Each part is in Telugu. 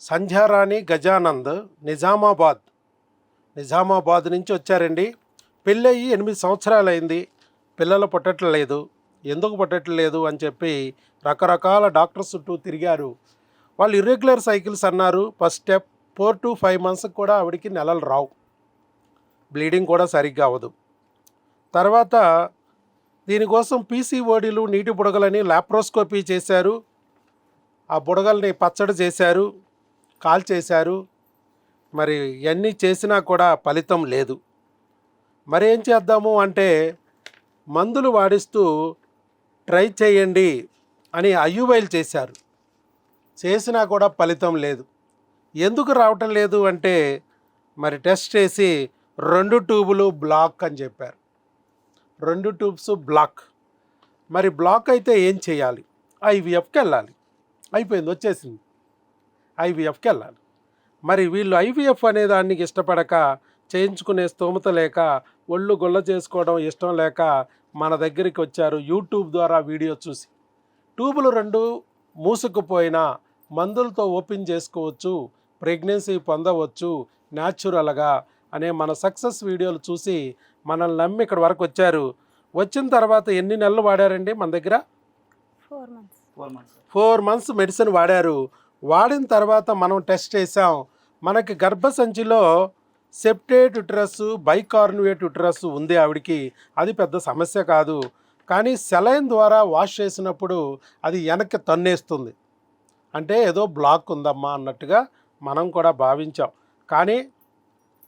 సంధ్యారాణి గజానంద్ నిజామాబాద్. నిజామాబాద్ నుంచి వచ్చారండి. పెళ్ళయి ఎనిమిది సంవత్సరాలు అయింది పిల్లలు పుట్టట్లేదు ఎందుకు పుట్టట్లేదు అని చెప్పి రకరకాల డాక్టర్స్ చుట్టూ తిరిగారు. వాళ్ళు ఇర్రెగ్యులర్ సైకిల్స్ అన్నారు. First step four to five మంత్స్కి కూడా ఆవిడకి నెలలు రావు. బ్లీడింగ్ కూడా సరిగ్గా అవ్వదు. తర్వాత దీనికోసం పీసీఓడీలు నీటి బుడగలని లాప్రోస్కోపీ చేశారు. ఆ బుడగల్ని పచ్చడి చేశారు కాల్ చేశారు. మరి ఇవన్నీ చేసినా కూడా ఫలితం లేదు. మరి ఏం చేద్దాము అంటే మందులు వాడిస్తూ ట్రై చేయండి అని అయ్యువైల్ చేశారు. చేసినా కూడా ఫలితం లేదు. ఎందుకు రావటం లేదు అంటే మరి టెస్ట్ చేసి రెండు ట్యూబులు బ్లాక్ అని చెప్పారు. రెండు ట్యూబ్స్ బ్లాక్. మరి బ్లాక్ అయితే ఏం చేయాలి? ఐవీఎఫ్కి వెళ్ళాలి అయిపోయింది వచ్చేసింది. ఐవీఎఫ్కి వెళ్ళాలి మరి వీళ్ళు ఐవీఎఫ్ అనే దానికి ఇష్టపడక చేయించుకునే స్తోమత లేక ఒళ్ళు గొల్ల చేసుకోవడం ఇష్టం లేక మన దగ్గరికి వచ్చారు యూట్యూబ్ ద్వారా వీడియో చూసి. ట్యూబులు రెండు మూసుకుపోయినా మందులతో ఓపెన్ చేసుకోవచ్చు ప్రెగ్నెన్సీ పొందవచ్చు న్యాచురల్గా అనే మన సక్సెస్ వీడియోలు చూసి మనల్ని నమ్మి ఇక్కడ వరకు వచ్చారు. వచ్చిన తర్వాత ఎన్ని నెలలు వాడారండి మన దగ్గర? Four months. Four months four months medicine వాడారు. వాడిన తర్వాత మనం టెస్ట్ చేసాం మనకి గర్భసంచిలో సెప్టేట్ యుట్రస్ బైకార్నువేట్ యుట్రస్ ఉంది ఆవిడికి. అది పెద్ద సమస్య కాదు. కానీ సెలైన్ ద్వారా వాష్ చేసినప్పుడు అది వెనక్కి తన్నేస్తుంది. అంటే ఏదో బ్లాక్ ఉందమ్మా అన్నట్టుగా మనం కూడా భావించాం. కానీ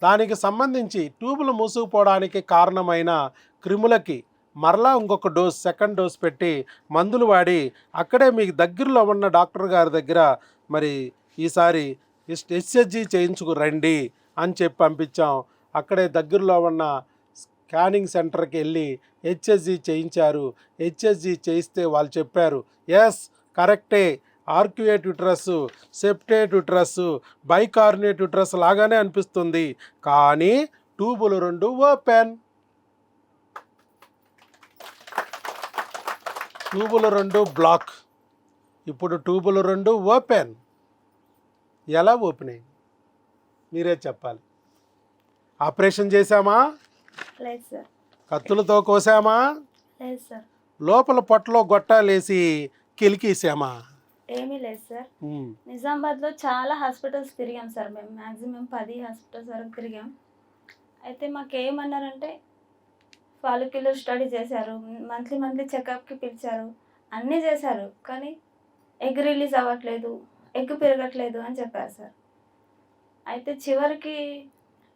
దానికి సంబంధించి ట్యూబులు మూసుకుపోవడానికి కారణమైన క్రిములకి మరలా ఇంకొక డోస్ సెకండ్ డోస్ పెట్టి మందులు వాడి అక్కడే మీకు దగ్గరలో ఉన్న డాక్టర్ గారి దగ్గర మరి ఈసారి హెచ్ఎస్జి చేయించుకు రండి అని చెప్పి పంపించాం. అక్కడే దగ్గరలో ఉన్న స్కానింగ్ సెంటర్కి వెళ్ళి హెచ్ఎస్జి చేయించారు. హెచ్ఎస్జి చేయిస్తే వాళ్ళు చెప్పారు ఎస్ కరెక్టే arcuate uterus septate uterus bicornuate uterus లాగానే అనిపిస్తుంది. కానీ ట్యూబులు రెండు ఓపెన్. ట్యూబులు రెండు బ్లాక్. ఇప్పుడు ట్యూబులు రెండు ఓపెన్. ఎలా ఓపెన్ అయింది మీరే చెప్పాలి. ఆపరేషన్ చేశామా? కత్తులతో కోసామా? లోపల పొట్టలో గొట్టాలేసి కిలికేసామా? ఏమీ లేదు సార్. ఉమ్, నిజామాబాద్లో చాలా హాస్పిటల్స్ తిరిగాం సార్. మేము మ్యాక్సిమం పది హాస్పిటల్స్ వరకు తిరిగాం. అయితే మాకు ఏమన్నారంటే ఫాలిక్యులర్ స్టడీ చేశారు మంత్లీ మంత్లీ చెకప్కి పిలిచారు అన్నీ చేశారు. కానీ ఎగ్ రిలీజ్ అవ్వట్లేదు ఎగ్ పెరగట్లేదు అని చెప్పారు సార్. అయితే చివరికి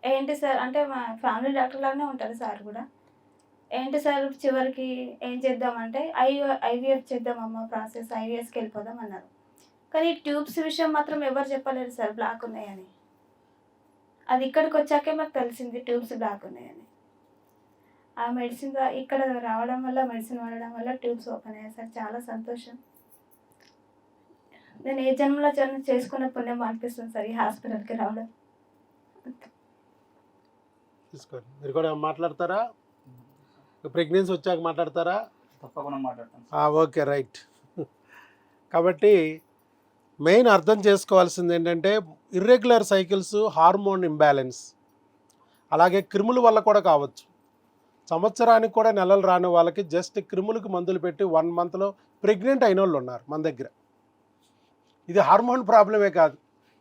ఏంటి సార్ అంటే మా ఫ్యామిలీ డాక్టర్లానే ఉంటారు సార్ కూడా. ఏంటి సార్ చివరికి ఏం చేద్దామంటే ఐ ఐవీఎఫ్ చేద్దామమ్మ ప్రాసెస్ ఐవీఎస్కి వెళ్ళిపోదాం అన్నారు. కానీ ట్యూబ్స్ విషయం మాత్రం ఎవరు చెప్పలేరు సార్ బ్లాక్ ఉన్నాయని. అది ఇక్కడికి వచ్చాకే మాకు తెలిసింది ట్యూబ్స్ బ్లాక్ ఉన్నాయని. ఆ మెడిసిన్ ఇక్కడ రావడం వల్ల మెడిసిన్ వాడడం వల్ల ట్యూబ్స్ ఓపెన్ అయ్యాయి. సార్ చాలా సంతోషం. నేను ఏ జన్మలో జన్మ చేసుకున్న పుణ్యం అనిపిస్తుంది సార్ ఈ హాస్పిటల్కి రావడం. తీసుకోండి. మీరు కూడా మాట్లాడతారా? ప్రెగ్నెన్సీ వచ్చాక మాట్లాడతారా? తప్పకుండా ఓకే రైట్. కాబట్టి మెయిన్ అర్థం చేసుకోవాల్సింది ఏంటంటే ఇర్రెగ్యులర్ సైకిల్స్ హార్మోన్ ఇంబ్యాలెన్స్ అలాగే క్రిముల వల్ల కూడా కావచ్చు. సంవత్సరానికి కూడా నెలలు రాని వాళ్ళకి జస్ట్ క్రిములకు మందులు పెట్టి వన్ మంత్లో ప్రెగ్నెంట్ అయిన వాళ్ళు ఉన్నారు మన దగ్గర. ఇది హార్మోన్ ప్రాబ్లమే కాదు.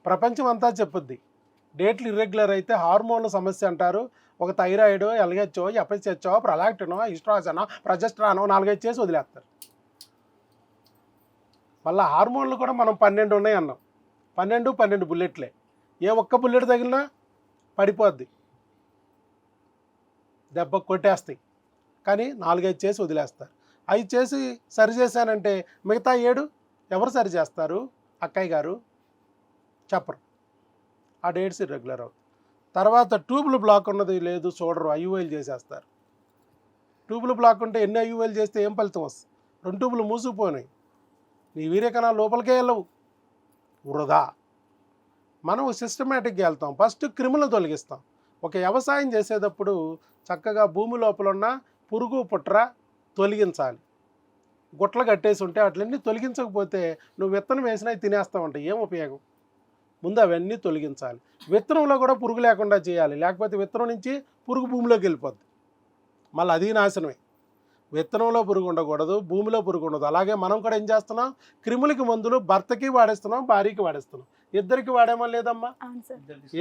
ప్రపంచం అంతా చెప్పుద్ది. డేట్లు ఇర్రెగ్యులర్ అయితే హార్మోన్ల సమస్య అంటారు. ఒక థైరాయిడ్ ఎల్హెచ్ఓ ఎఫ్ఎస్హెచ్ఓ ప్రొలాక్టినో ఇస్ట్రాజనో ప్రజెస్ట్రానో నాలుగైదు చేసి వదిలేస్తారు. మళ్ళీ హార్మోన్లు కూడా మనం పన్నెండు ఉన్నాయి అన్నాం పన్నెండు పన్నెండు బుల్లెట్లే. ఏ ఒక్క బుల్లెట్ తగిలినా పడిపోద్ది. దెబ్బ కొట్టేస్తాయి. కానీ నాలుగైదు చేసి వదిలేస్తారు. అవి చేసి సరి చేశానంటే మిగతా ఏడు ఎవరు సరి చేస్తారు? అక్కయ్య గారు చెప్పరు. ఆ డేట్స్ రెగ్యులర్ అవుతుంది తర్వాత ట్యూబ్లు బ్లాక్ ఉన్నది లేదు చూడరు ఐయువైలు చేసేస్తారు. ట్యూబ్లు బ్లాక్ ఉంటే ఎన్ని ఐయుఎల్ చేస్తే ఏం ఫలితం వస్తుంది? రెండు ట్యూబులు మూసుకుపోయినాయి. నీ వీర్యకణాలు లోపలికే వెళ్ళవు. వృధా. మనం సిస్టమేటిక్గా వెళ్తాం. ఫస్ట్ క్రిములను తొలగిస్తాం. ఒక వ్యవసాయం చేసేటప్పుడు చక్కగా భూమి లోపల ఉన్న పురుగు పుట్ర తొలగించాలి. గుట్టలు కట్టేసి ఉంటే వాటిని తొలగించకపోతే నువ్వు విత్తనం వేసినా అవి ఉంటాయి ఏం ఉపయోగం? ముందు అవన్నీ తొలగించాలి. విత్తనంలో కూడా పురుగు లేకుండా చేయాలి. లేకపోతే విత్తనం నుంచి పురుగు భూమిలోకి వెళ్ళిపోద్ది. మళ్ళీ అది నాశనమే. విత్తనంలో పురుగు ఉండకూడదు భూమిలో పురుగు ఉండదు. అలాగే మనం కూడా ఏం చేస్తున్నాం? క్రిములకి మందులు భర్తకి వాడేస్తున్నాం భార్యకి వాడేస్తున్నాం. ఇద్దరికి వాడేమో లేదమ్మా.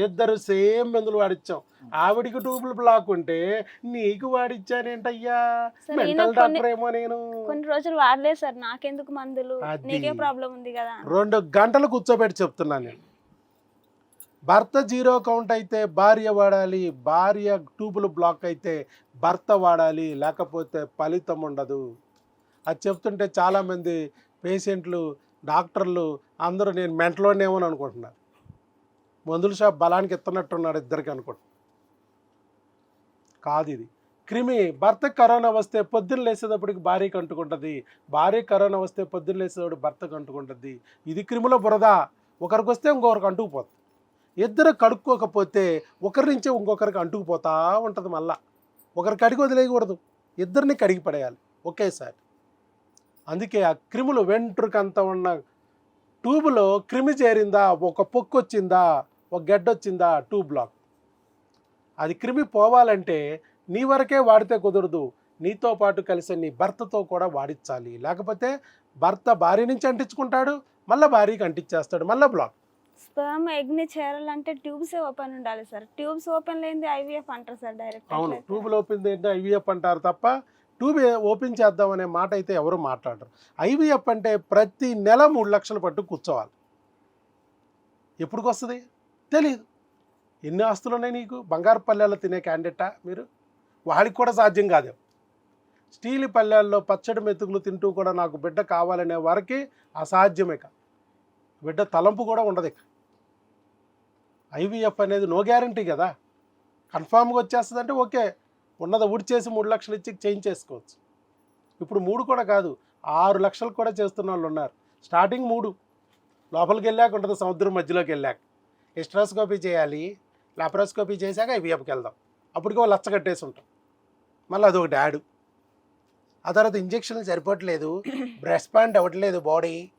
ఇద్దరు సేమ్ మందులు వాడిచ్చాం. ఆవిడికి ట్యూబుల్ బ్లాక్ ఉంటే నీకు వాడిచ్చానేంటయ్యా? మెంటల్ డాక్టర్ ఏమో నేను. కొన్ని రోజులు వాడలేదు సార్. నాకెందుకు మందులు. నీకే ప్రాబ్లం ఉంది కదా. రెండు గంటలు కూర్చోబెట్టి చెప్తున్నాను నేను. భర్త జీరో కౌంట్ అయితే భార్య వాడాలి భార్య ట్యూబులు బ్లాక్ అయితే భర్త వాడాలి లేకపోతే ఫలితం ఉండదు. అది చెప్తుంటే చాలామంది పేషెంట్లు డాక్టర్లు అందరూ నేను మెంటలోనేమో అనుకుంటున్నారు మందుల షాప్ బలానికి ఎత్తనట్టున్నాడు ఇద్దరికి అనుకుంటున్నాను కాదు ఇది. క్రిమి భర్తకు కరోనా వస్తే పొద్దున్న లేసేటప్పటికి భార్యకి అంటుకుంటుంది భార్య కరోనా వస్తే పొద్దున్న లేసేటప్పుడు భర్తకు అంటుకుంటుంది ఇది క్రిముల బురద ఒకరికి వస్తే ఇంకొకరికి అంటుకుపోతుంది ఇద్దరు కడుక్కోకపోతే ఒకరి నుంచే ఇంకొకరికి అంటుకుపోతా ఉంటుంది మళ్ళా. ఒకరికి కడిగి వదిలేయకూడదు. ఇద్దరిని కడిగి పడేయాలి. ఒకేసారి. అందుకే ఆ క్రిములు వెంట్రుకంత ఉన్న ట్యూబ్లో క్రిమి చేరిందా? ఒక పొక్కు వచ్చిందా ఒక గెడ్డ వచ్చిందా ట్యూబ్ బ్లాక్. అది క్రిమి పోవాలంటే నీ వరకే వాడితే కుదరదు. నీతో పాటు కలిసి నీ భర్తతో కూడా వాడించాలి లేకపోతే భర్త భార్య నుంచి అంటించుకుంటాడు మళ్ళీ భార్యకి అంటించేస్తాడు మళ్ళీ బ్లాక్. స్పర్మ్ ఎగ్ని చేరాలంటే ట్యూబ్స్ ఓపెన్ ఉండాలి సార్. ట్యూబ్స్ ఓపెన్ లేనిది ఐవీఎఫ్ అంటారు సార్ డైరెక్ట్ అవును. ట్యూబ్ ఓపెన్ ఏంటో ఐవీఎఫ్ అంటారు తప్ప ట్యూబ్ ఓపెన్ చేద్దాం అనే మాట అయితే ఎవరు మాట్లాడరు. ఐవీఎఫ్ అంటే ప్రతి నెల మూడు లక్షలు పట్టు కూర్చోవాలి. ఎప్పుడుకొస్తుంది? తెలియదు ఎన్ని ఆస్తులు ఉన్నాయి నీకు? బంగారు పల్లెల్లో తినే క్యాండిడేటా మీరు? వాడికి కూడా సాధ్యం కాదు. స్టీల్ పల్లెల్లో పచ్చడి మెతుకులు తింటూ కూడా నాకు బిడ్డ కావాలనే వారికి అసాధ్యమే కా బిడ్డ తలంపు కూడా ఉండదు ఇక. ఐవీఎఫ్ అనేది నో గ్యారంటీ కదా. కన్ఫామ్గా వచ్చేస్తుంది అంటే ఓకే. ఉన్నది ఊడ్చేసి మూడు లక్షలు ఇచ్చి చేంజ్ చేసుకోవచ్చు ఇప్పుడు మూడు కూడా కాదు ఆరు లక్షలు కూడా చేస్తున్న వాళ్ళు ఉన్నారు. స్టార్టింగ్ మూడు. లోపలికి వెళ్ళాక ఉంటుంది సముద్రం మధ్యలోకి వెళ్ళాక. ఎస్ట్రాస్కోపీ చేయాలి లాప్రోస్కోపీ చేశాక ఐవీఎఫ్కి వెళ్దాం. అప్పటికి వాళ్ళు లచ్చ కట్టేసి ఉంటాం. మళ్ళీ అదొక డాడు. ఆ తర్వాత ఇంజక్షన్లు సరిపోవట్లేదు రెస్పాండ్ అవ్వట్లేదు బాడీ.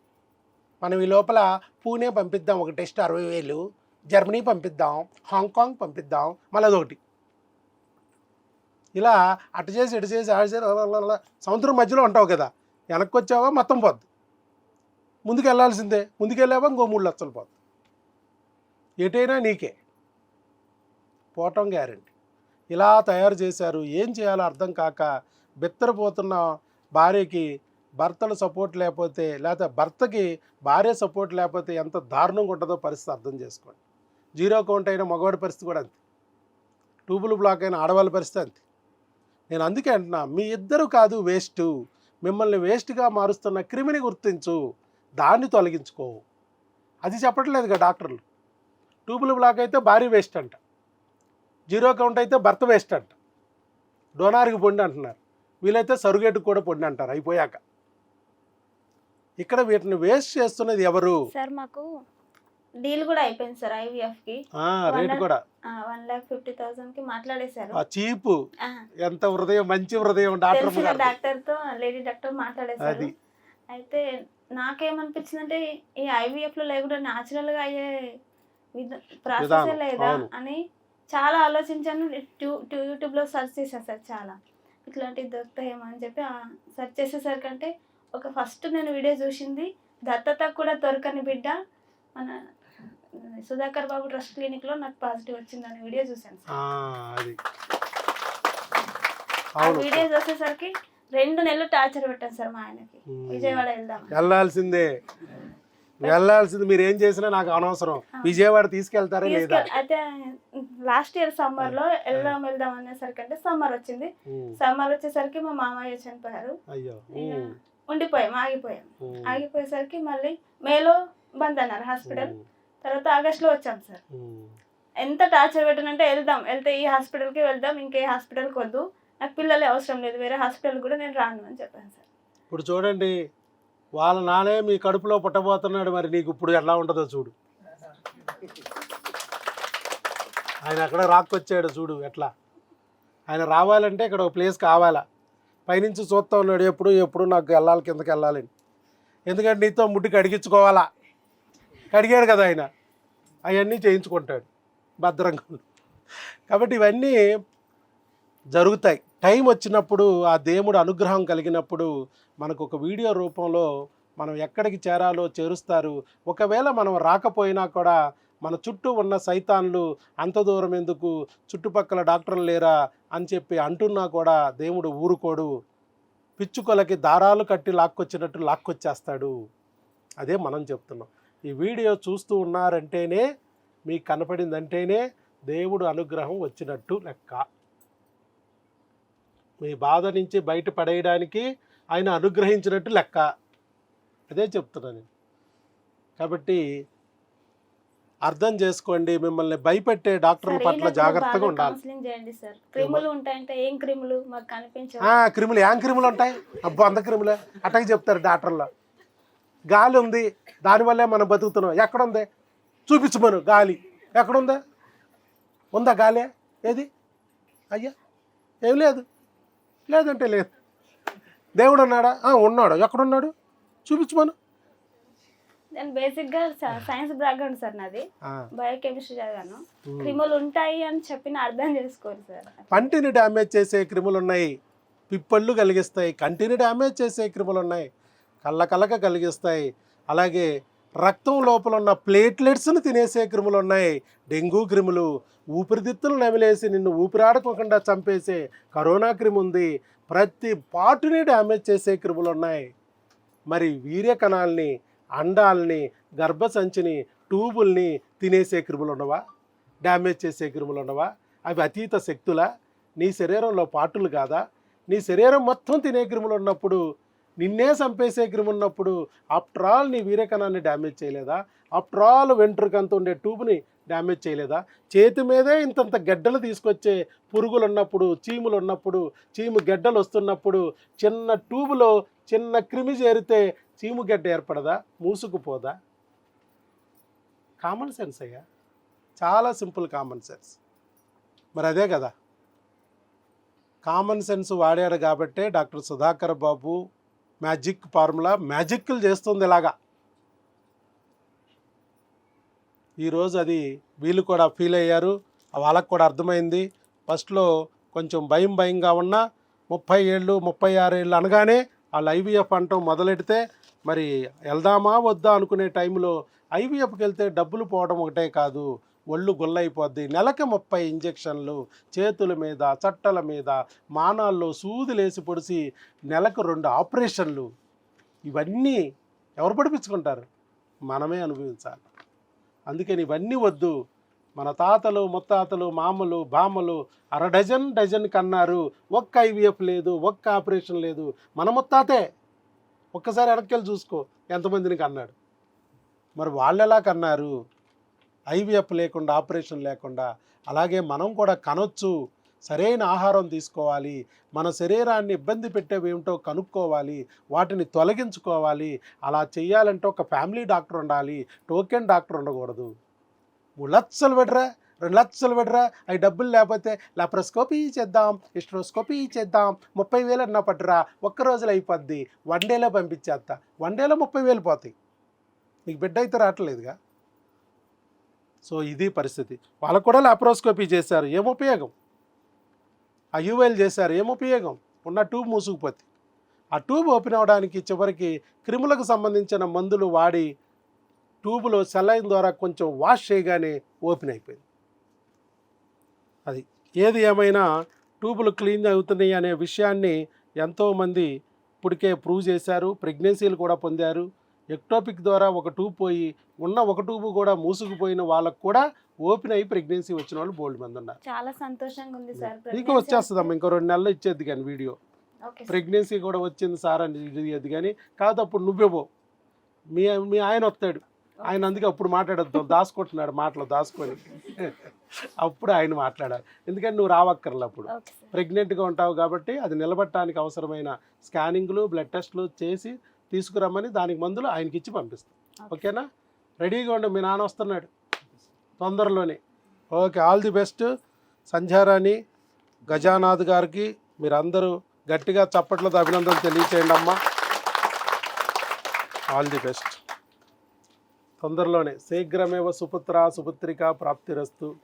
మనం ఈ లోపల పూణే పంపిద్దాం ఒక టెస్ట్ అరవై వేలు. జర్మనీ పంపిద్దాం హాంకాంగ్ పంపిద్దాం మళ్ళీ అదొకటి. ఇలా అటు చేసి ఇటు చేసి ఆడు చేసి సముద్రం మధ్యలో ఉంటావు కదా వెనక్కి వచ్చావా మొత్తం పోద్ది. ముందుకు వెళ్ళాల్సిందే ముందుకు వెళ్ళావా ఇంకో మూడు లక్షలు పోద్ది. ఎటైనా నీకే. పోవటం గ్యారంటీ ఇలా తయారు చేశారు. ఏం చేయాలో అర్థం కాక బిత్తరపోతున్న భార్యకి భర్తలు సపోర్ట్ లేకపోతే లేకపోతే భర్తకి భార్య సపోర్ట్ లేకపోతే ఎంత దారుణంగా ఉంటుందో పరిస్థితి అర్థం చేసుకోండి. జీరో అకౌంట్ అయిన మగవాడి పరిస్థితి కూడా అంతే. ట్యూబుల్ బ్లాక్ అయిన ఆడవాళ్ళ పరిస్థితి అంతే. నేను అందుకే అంటున్నా మీ ఇద్దరు కాదు వేస్ట్ మిమ్మల్ని వేస్ట్గా మారుస్తున్న క్రిమిని గుర్తించు దాన్ని తొలగించుకో. అది చెప్పట్లేదు కదా డాక్టర్లు. ట్యూబుల్ బ్లాక్ అయితే భారీ వేస్ట్ అంట. జీరో కౌంట్ అయితే భర్త వేస్ట్ అంట. డోనార్కి పొండి అంటున్నారు. వీలైతే సరుగేటుకు కూడా పొండి అంటారు అయిపోయాక. ఇక్కడ వీటిని వేస్ట్ చేస్తున్నది ఎవరు? సార్ మాకు డీల్ కూడా అయిపోయింది సార్ ఐవీఎఫ్కి రేటు కూడా. వన్ లాక్ ఫిఫ్టీ థౌసండ్కి మాట్లాడేశారు చీపు. ఎంత హృదయం మంచి హృదయం డాక్టర్ డాక్టర్తో లేడీ డాక్టర్ మాట్లాడేశారు. అయితే నాకేమనిపించింది అంటే ఈ ఐవీఎఫ్లో లేకుండా న్యాచురల్గా అయ్యే ప్రాసెస్ లేదా. అని చాలా ఆలోచించాను. యూట్యూబ్లో సెర్చ్ చేశాను సార్ చాలా. ఇట్లాంటివి దొరుకుతాయేమో అని చెప్పి సెర్చ్ చేసేసరికంటే ఒక ఫస్ట్ నేను వీడియో చూసింది దత్తత కూడా దొరకని బిడ్డ. మన సుధాకర్ బాబు ట్రస్ట్ క్లినిక్లో నాకు పాజిటివ్ వచ్చిందని వీడియో ఆ, అది. ఆ వీడియో చూసేసరికి రెండు నెలలు టార్చర్ పెట్టాను సార్ మా ఆయనకి. విజయవాడ వెళ్దాం. వెళ్ళాల్సిందే. వెళ్ళాల్సింది మీరు ఏం చేసినా నాకు అనవసరం. విజయవాడ తీసుకెళ్తారా లేదా? అయితే లాస్ట్ ఇయర్ సమ్మర్లో వెళ్దాం వెళ్దాం అనేసరికి అంటే సమ్మర్ వచ్చింది. సమ్మర్ వచ్చేసరికి మా మామయ్య చనిపోయారు. అయ్యో. ఉండిపోయాం ఆగిపోయాం. ఆగిపోయేసరికి మళ్ళీ మేలో బంద్ అన్నారు హాస్పిటల్. తర్వాత ఆగస్ట్లో వచ్చాం సార్. ఎంత టార్చర్ పెట్టానంటే వెళ్దాం వెళ్తే ఈ హాస్పిటల్కి వెళ్దాం ఇంకే హాస్పిటల్కి వద్దు. నాకు పిల్లలే అవసరం లేదు వేరే హాస్పిటల్ కూడా నేను రాను అని చెప్పాను సార్. ఇప్పుడు చూడండి వాళ్ళ నానే మీ కడుపులో పుట్టబోతున్నాడు మరి నీకు ఇప్పుడు ఎలా ఉంటుందో చూడు. ఆయన అక్కడ రాక్కొచ్చాడు చూడు ఎట్లా. ఆయన రావాలంటే ఇక్కడ ఒక ప్లేస్ కావాలా. పైనుంచి చూస్తూ ఉన్నాడు ఎప్పుడు ఎప్పుడు నాకు వెళ్ళాలి కిందకి వెళ్ళాలని ఎందుకంటే నీతో ముడ్డు కడిగించుకోవాలా కడిగాడు కదా ఆయన. అవన్నీ చేయించుకుంటాడు భద్రంగా కాబట్టి ఇవన్నీ జరుగుతాయి. టైం వచ్చినప్పుడు ఆ దేవుడు అనుగ్రహం కలిగినప్పుడు మనకు ఒక వీడియో రూపంలో మనం ఎక్కడికి చేరాలో చేరుస్తారు. ఒకవేళ మనం రాకపోయినా కూడా మన చుట్టూ ఉన్న సైతాన్లు అంత దూరం ఎందుకు? చుట్టుపక్కల డాక్టర్లు లేరా? అని చెప్పి అంటున్నా కూడా దేవుడు ఊరుకోడు. పిచ్చుకొలకి దారాలు కట్టి లాక్కొచ్చినట్టు లాక్కొచ్చేస్తాడు. అదే మనం చెప్తున్నాం. ఈ వీడియో చూస్తూ ఉన్నారంటేనే మీకు కనపడిందంటేనే దేవుడు అనుగ్రహం వచ్చినట్టు లెక్క. మీ బాధ నుంచి బయట పడేయడానికి ఆయన అనుగ్రహించినట్టు లెక్క. అదే చెప్తున్నాను నేను. కాబట్టి అర్థం చేసుకోండి మిమ్మల్ని భయపెట్టే డాక్టర్ల పట్ల జాగ్రత్తగా ఉండాలి. క్రిములు ఏం క్రిములు? ఏం ఉంటాయి? అబ్బో అంత క్రిములే? అట్టకి చెప్తారు డాక్టర్లు. గాలి ఉంది దానివల్లే మనం బతుకుతున్నాం. ఎక్కడుంది? చూపించమను. గాలి. ఎక్కడుందా? ఉందా గాలి? ఏది? అయ్యా ఏం లేదు. లేదంటే లేదు. దేవుడు ఉన్నాడా ఉన్నాడు. ఎక్కడున్నాడు? చూపించమను. నేను బేసిక్గా సైన్స్ బ్యాక్గ్రౌండ్ సార్ నాది. బయోకెమిస్ట్రీ చదివాను. క్రిములు ఉంటాయి అని చెప్పిన అర్థం చేసుకోండి సార్. పంటిని డ్యామేజ్ చేసే క్రిములు ఉన్నాయి పిప్పళ్ళు కలిగిస్తాయి. కంటిని డ్యామేజ్ చేసే క్రిములు ఉన్నాయి కళ్ళకలక కలిగిస్తాయి. అలాగే రక్తం లోపల ఉన్న ప్లేట్లెట్స్ను తినేసే క్రిములు ఉన్నాయి. డెంగ్యూ క్రిములు ఊపిరితిత్తులు నమిలేసి నిన్ను ఊపిరాడకోకుండా చంపేసే కరోనా క్రిమి ఉంది. ప్రతి పాటుని డ్యామేజ్ చేసే క్రిములు ఉన్నాయి. మరి వీర్య కణాలని అండాలని గర్భసంచిని ట్యూబుల్ని తినేసే క్రిములు ఉండవా? డ్యామేజ్ చేసే క్రిములు ఉండవా? అవి అతీత శక్తుల? నీ శరీరంలో పాటులు కాదా? నీ శరీరం మొత్తం తినే క్రిములు ఉన్నప్పుడు నిన్నే చంపేసే క్రిమి ఉన్నప్పుడు ఆఫ్టర్ ఆల్ నీ వీరకణాన్ని డ్యామేజ్ చేయలేదా? ఆఫ్టర్ ఆల్ వెంట్రుకంత ఉండే ట్యూబ్ని డ్యామేజ్ చేయలేదా? చేతి మీదే ఇంతంత గడ్డలు తీసుకొచ్చే పురుగులు ఉన్నప్పుడు చీములు ఉన్నప్పుడు చీము గడ్డలు వస్తున్నప్పుడు చిన్న ట్యూబ్లో చిన్న క్రిమి చేరితే చీము గడ్డ ఏర్పడదా? మూసుకుపోదా? కామన్ సెన్స్ అయ్యా. చాలా సింపుల్ కామన్ సెన్స్ మరి అదే కదా. కామన్ సెన్స్ వాడాడు కాబట్టే doctor Sudhakar Babu magic formula మ్యాజిక్లు చేస్తుంది ఇలాగా. ఈరోజు అది వీళ్ళు కూడా ఫీల్ అయ్యారు వాళ్ళకు కూడా అర్థమైంది. ఫస్ట్లో కొంచెం భయం భయంగా ఉన్నా ముప్పై ఏళ్ళు ముప్పై ఆరు ఏళ్ళు అనగానే వాళ్ళు ఐవీఎఫ్ అంటాం మొదలెడితే మరి వెళ్దామా వద్దా అనుకునే టైంలో ఐవీఎఫ్కి వెళ్తే డబ్బులు పోవడం ఒకటే కాదు. ఒళ్ళు గొల్లైపోద్ది. నెలకి ముప్పై ఇంజెక్షన్లు చేతుల మీద చట్టల మీద మానాల్లో సూదులేసి పొడిసి నెలకు రెండు ఆపరేషన్లు. ఇవన్నీ ఎవరు పడిపించుకుంటారు? మనమే అనుభవించాలి. అందుకని ఇవన్నీ వద్దు. మన తాతలు ముత్తాతలు మామలు బామలు అర డజన్ డజన్ కన్నారు. ఒక్క ఐవీఎఫ్ లేదు ఒక్క ఆపరేషన్ లేదు. మన ముత్తాతే ఒక్కసారి వెనక్కి చూసుకో ఎంతమందిని కన్నాడు. మరి వాళ్ళు ఎలా కన్నారు? ఐవీఎఫ్ లేకుండా ఆపరేషన్ లేకుండా అలాగే మనం కూడా కనొచ్చు సరైన ఆహారం తీసుకోవాలి మన శరీరాన్ని ఇబ్బంది పెట్టేవి ఏమిటో కనుక్కోవాలి వాటిని తొలగించుకోవాలి అలా చేయాలంటే ఒక ఫ్యామిలీ డాక్టర్ ఉండాలి టోకెన్ డాక్టర్ ఉండకూడదు. మూడు లక్షలు పెట్టరా రెండు లక్షలు పెట్టరా అవి డబ్బులు లేకపోతే లాప్రోస్కోపీ చేద్దాం ఇస్ట్రోస్కోపీ చేద్దాం ముప్పై వేలు అన్నా పట్టురా ఒక్క రోజులో అయిపోద్ది వన్ డేలో పంపించేస్తా వన్ డేలో ముప్పై వేలు పోతాయి. నీకు బిడ్డ అయితే రావట్లేదుగా? సో ఇది పరిస్థితి. వాళ్ళకు కూడా లాప్రోస్కోపీ చేశారు. ఏం ఉపయోగం? ఐయువైల్ చేశారు. ఏం ఉపయోగం? ఉన్న ట్యూబ్ మూసుకుపోతే. ఆ ట్యూబ్ ఓపెన్ అవ్వడానికి చివరికి క్రిములకు సంబంధించిన మందులు వాడి ట్యూబ్లో సెలైన్ ద్వారా కొంచెం వాష్ చేయగానే ఓపెన్ అయిపోయింది. అది ఏది ఏమైనా ట్యూబులు క్లీన్ అవుతున్నాయి అనే విషయాన్ని ఎంతోమంది ఇప్పటికే ప్రూవ్ చేశారు. ప్రెగ్నెన్సీలు కూడా పొందారు. ఎక్టోపిక్ ద్వారా ఒక ట్యూబ్ పోయి ఉన్న ఒక ట్యూబ్ కూడా మూసుకుపోయిన వాళ్ళకు కూడా ఓపెన్ అయ్యి ప్రెగ్నెన్సీ వచ్చిన వాళ్ళు బోల్డ్ మంది ఉన్నారు. చాలా సంతోషంగా ఉంది సార్. నీకు వచ్చేస్తుందమ్మా ఇంకో రెండు నెలలు ఇచ్చేది కానీ వీడియో. ప్రెగ్నెన్సీ కూడా వచ్చింది సార్ అని ఇది కానీ కాదు అప్పుడు నువ్వే పో. మీ మీ ఆయన వస్తాడు. ఆయన అందుకే అప్పుడు మాట్లాడద్దు. దాచుకుంటున్నాడు మాటలు దాచుకొని. అప్పుడు ఆయన మాట్లాడాలి. ఎందుకంటే నువ్వు రావక్కర్లే అప్పుడు. ప్రెగ్నెంట్గా ఉంటావు కాబట్టి అది నిలబట్టడానికి అవసరమైన స్కానింగ్లు బ్లడ్ టెస్ట్లు చేసి తీసుకురమ్మని దానికి మందులు ఆయనకి ఇచ్చి పంపిస్తాం ఓకేనా? రెడీగా ఉండు మీ నాన్న వస్తున్నాడు. తొందరలోనే. Okay all the best. Sandhyarani Gajanath గారికి మీరందరూ గట్టిగా చప్పట్లతో అభినందనలు తెలియచేయండి అమ్మా. All the best. తొందరలోనే. శీఘ్రమేవ సుపుత్ర సుపుత్రిక ప్రాప్తిరస్తు.